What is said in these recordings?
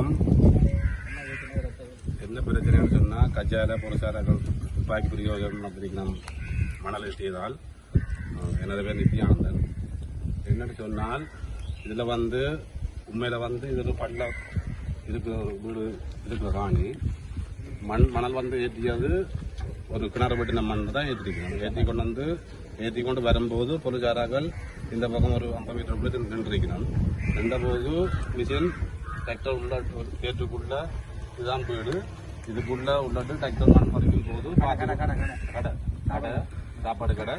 வணக்கம். என்ன பிரச்சனைன்னு சொன்னால் கஜால புரசாரங்கள் துப்பாக்கி பிரயோகம் அப்படிங்கிற மணல் எட்டியதால் எனது பேர் நித்யானந்தன் என்னன்னு சொன்னால் இதில் வந்து உண்மையில் வந்து இதில் பள்ள இருக்கிற வீடு இருக்கிற காணி மண் மணல் வந்து ஏற்றியது ஒரு கிணறு வெட்டின மண் தான் ஏற்றிருக்கணும் ஏற்றி கொண்டு வந்து ஏற்றி கொண்டு வரும்போது பொருளாதாரங்கள் இந்த பக்கம் ஒரு ஐம்பது மீட்டர் உள்ள நின்றுருக்கணும் நின்றபோது மிஷின் டிராக்டர் உள்ள ஒரு கேட்டுக்குள்ள இதுதான் வீடு. இதுக்குள்ள உள்ளட்டு டிராக்டர் மண் பறிக்கும் போது கடை கடை கடை சாப்பாடு கடை.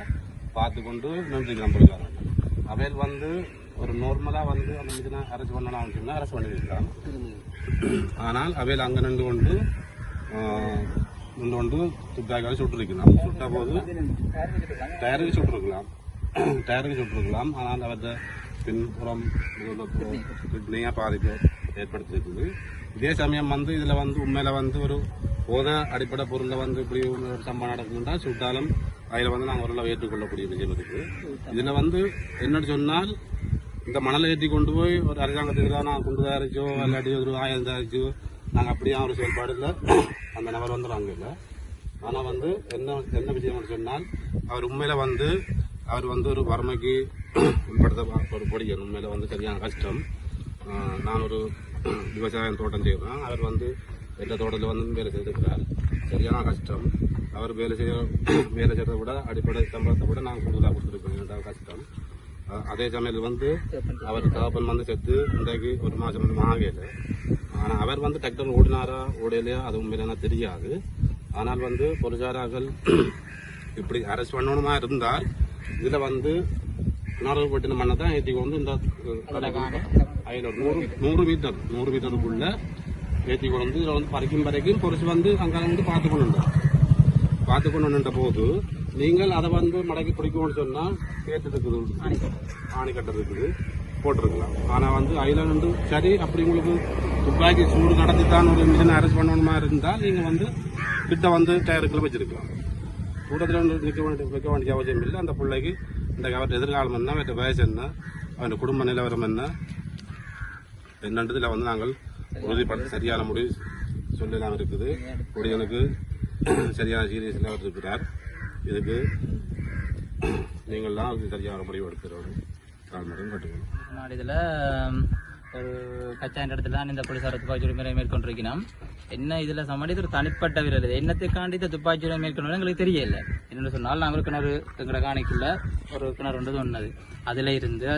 பார்த்து கொண்டு நின்றுருக்கிறோம் பொருளாதாரம் அவையில் வந்து ஒரு நார்மலாக வந்து அந்த மிஷினை அரெஸ்ட் பண்ணலாம் சொன்னால் அரெஸ்ட் பண்ணியிருக்கலாம் ஆனால் அவையில் அங்கே நின்று கொண்டு நின்று கொண்டு துப்பாக்கியால் சுட்டிருக்கலாம் சுட்ட போது டயருக்கு சுட்டிருக்கலாம். டயருக்கு சுட்டிருக்கலாம். ஆனால் அவற்றை பின்புறம் கிட்னியாக பாதிப்பு ஏற்படுத்தியிருக்குது இதே சமயம் வந்து இதில் வந்து உண்மையில் வந்து ஒரு போத அடிப்படை பொருளில் வந்து இப்படி ஒரு சம்பவம் நடக்குதுன்னா சுட்டாலும் அதில் வந்து நாங்கள் ஓரளவு ஏற்றுக்கொள்ளக்கூடிய விஷயம் இருக்குது இதில் வந்து என்னன்னு சொன்னால் இந்த மணலை ஏற்றி கொண்டு போய் ஒரு அரசாங்கத்துக்கு தான் நான் குண்டு தயாரிச்சோ இல்லாட்டி ஒரு ஆயுதம் தயாரிச்சோ நாங்கள் அப்படியே ஒரு செயல்பாடு இல்லை அந்த நபர் வந்து நாங்கள் இல்லை ஆனால் வந்து என்ன என்ன விஷயம்னு சொன்னால் அவர் உண்மையில் வந்து அவர் வந்து ஒரு வறுமைக்கு உள்படுத்த ஒரு பொடியன் உண்மையில் வந்து சரியான கஷ்டம். நான் ஒரு விவசாயம் தோட்டம் செய்கிறேன் அவர் வந்து எந்த தோட்டத்தில் வந்து வேலை செய்திருக்கிறார். சரியான கஷ்டம். அவர் வேலை செய்ய வேலை செய்கிறத விட அடிப்படை சம்பளத்தை விட நான் கூடுதலாக கொடுத்துருக்கோம் கஷ்டம். அதே சமயத்தில் வந்து அவர் தகப்பன் வந்து செத்து இன்றைக்கு ஒரு மாதம் வந்து ஆகல ஆனால் அவர் வந்து டக்டர் ஓடினாரா ஓடலையா அது உண்மையில எனக்கு தெரியாது. ஆனால் வந்து பொருளாதாரங்கள் இப்படி அரெஸ்ட் பண்ணணுமா இருந்தால் இதில் வந்து கிணறு மண்ணை தான் ஏற்றி வந்து இந்த அதில் நூறு நூறு மீட்டர் நூறு மீட்டருக்குள்ள ஏற்றி கொண்டு வந்து இதில் வந்து பறிக்கும் வரைக்கும் பொறிச்சு வந்து அங்கே வந்து பார்த்து கொண்டு பார்த்து கொண்டு போது நீங்கள் அதை வந்து மடக்கி பிடிக்கும்னு சொன்னால் கேட்டு இருக்குது. ஆணி கட்டர் இருக்குது போட்டிருக்கலாம். ஆனால் வந்து அதில் வந்து சரி அப்படி உங்களுக்கு துப்பாக்கி சூடு நடத்தி தான் ஒரு மிஷினை அரெஸ்ட் பண்ணணுமா இருந்தால் நீங்கள் வந்து கிட்ட வந்து டயருக்குள்ள வச்சிருக்கலாம். கூட்டத்தில் வந்து நிற்க வேண்டிய வைக்க வேண்டிய அவசியம் இல்லை. அந்த பிள்ளைக்கு இந்த அவരുടെ எதிர்காலம் என்ன அவற்றை வயசு என்ன அவன் குடும்ப நிலவரம் என்ன என்னன்றதில் வந்து நாங்கள் உறுதிப்பட சரியான முடிவு சொல்லலாம் இருக்குது. குடியனுக்கு சரியான சீரியஸில் அவர் இருக்கிறார். இதுக்கு நீங்கள் தான் அதுக்கு சரியான முடிவு எடுக்கிறோம். தாழ்மையுடன் கட்டுக்கணும். இதில் ஒரு கச்சா இடத்துல தான் இந்த போலீசார் துப்பாக்கிச்சூடு மேலே மேற்கொண்டிருக்கிறோம். என்ன இதில் சமாளி இது ஒரு தனிப்பட்ட வீரர் இது? என்னத்துக்காண்டி இந்த துப்பாக்கிச்சூடு மேற்கொண்டு எங்களுக்கு தெரியல என்னென்னு சொன்னால் நாங்கள் கிணறு எங்களோட காணிக்குள்ள ஒரு கிணறு ஒன்று ஒன்னது அதில் இருந்து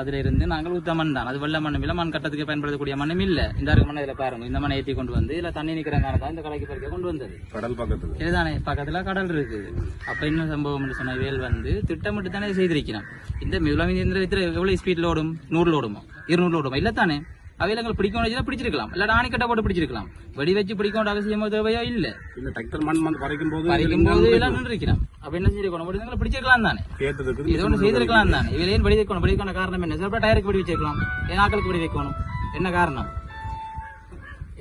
அதில் இருந்து நாங்கள் ஊத்த மண் தான். அது வெள்ள மண்ணும் இல்லை மண் கட்டத்துக்கு பயன்படுத்தக்கூடிய மண்ணும் இல்லை. இந்த மண்ணை இதில் பாருங்க. இந்த மண்ணை ஏற்றி கொண்டு வந்து இதில் தண்ணி நிற்கிறங்கான தான் இந்த கலைக்கு பறிக்க கொண்டு வந்தது. கடல் பக்கத்தில். இதுதானே பக்கத்துல கடல் இருக்குது. அப்ப என்ன சம்பவம் சொன்ன வேல் வந்து திட்டமிட்டு தானே செய்திருக்கிறான் இந்த மிகுலாம் இயந்திரத்தில் எவ்வளவு ஸ்பீட்ல ஓடும்? நூறுல ஓடுமா? இருநூறுல ஓடுமா? இல்ல தானே? அவையில பிடிக்க வேண்டியதா பிடிச்சிருக்கலாம். இல்ல ஆணிக்கட்டை போட்டு பிடிச்சிருக்கலாம். வெடி வச்சு பிடிக்க வேண்டிய அவசியமோ தேவையோ இல்ல. இந்த டிராக்டர் மண் வந்து பறிக்கும் போது பறிக்கும் போது எல்லாம் நின்று இருக்கிறான் அப்ப என்ன செய்திருக்கணும்? முடிஞ்சவங்களை பிடிச்சிருக்கலாம் தானே? இது ஒன்று செய்திருக்கலாம் தானே? இவங்க ஏன் வெடி வைக்கணும்? வெடி வைக்கணும் காரணம் என்ன? சில டயருக்கு வெடி வச்சிருக்கலாம். ஏன் ஆக்களுக்கு வெடி வைக்கணும்? என்ன காரணம்?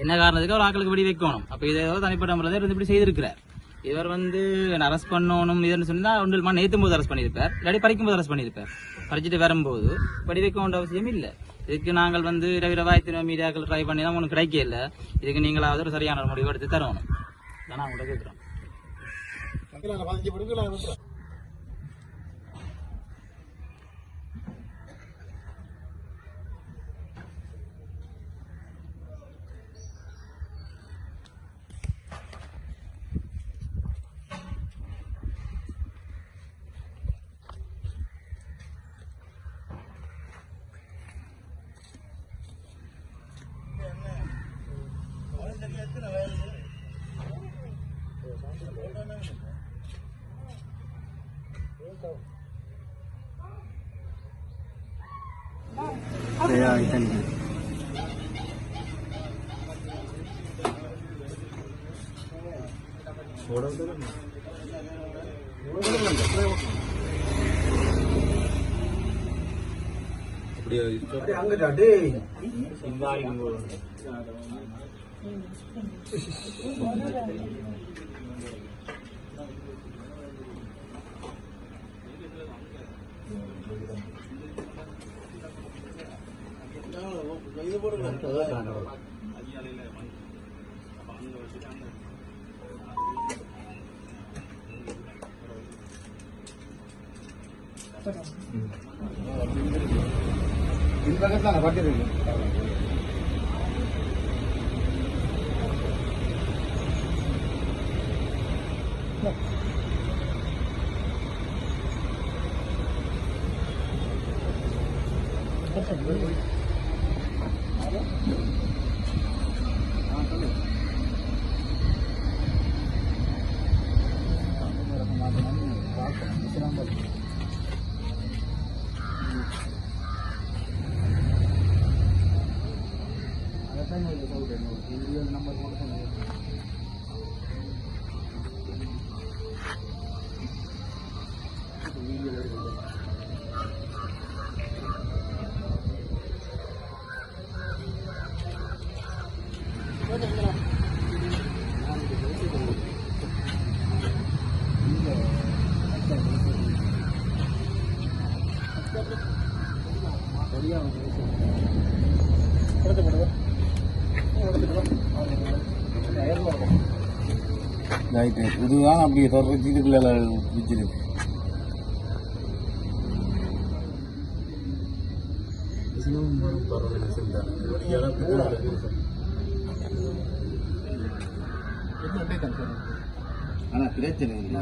என்ன காரணத்துக்கு ஒரு ஆக்களுக்கு வெடி வைக்கணும்? அப்ப இதை தனிப்பட்ட முறையில் இருந்து இப்படி செய்திருக்கிறார். இவர் வந்து அரெஸ்ட் பண்ணணும் இதுன்னு சொன்னா ஒன்றில் மண் ஏற்றும் போது அரெஸ்ட் பண்ணியிருப்பார். இல்லாட்டி பறிக்கும் போது அரெஸ்ட் பண்ணியிருப்பார். பறிச்சுட்டு வரும்போது வெடி வைக்க வேண்டிய அவசியம் இல்லை. இதுக்கு நாங்கள் வந்து இரவிரவாய் திரும்ப மீடியாக்கள் ட்ரை பண்ணி தான் உனக்கு கிடைக்க இல்லை. இதுக்கு நீங்களாவது ஒரு சரியான ஒரு முடிவு எடுத்து தரணும் நான் உங்கள்கிட்ட கேட்குறோம் அப்படியே இந்த ഇൻപകത്താണ് പട്ടിരുന്നു Thank you. ரைட்டு இதுதான் அப்படியே தொடர்ச்சி இதுக்குள்ள வச்சிருக்கு ஆனா பிரச்சனை இல்லை.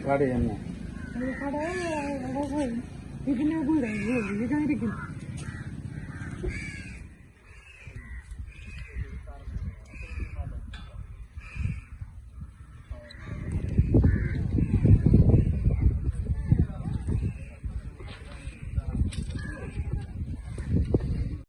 கடை என்ன கடை இதுல கூட இதுதான் இருக்கு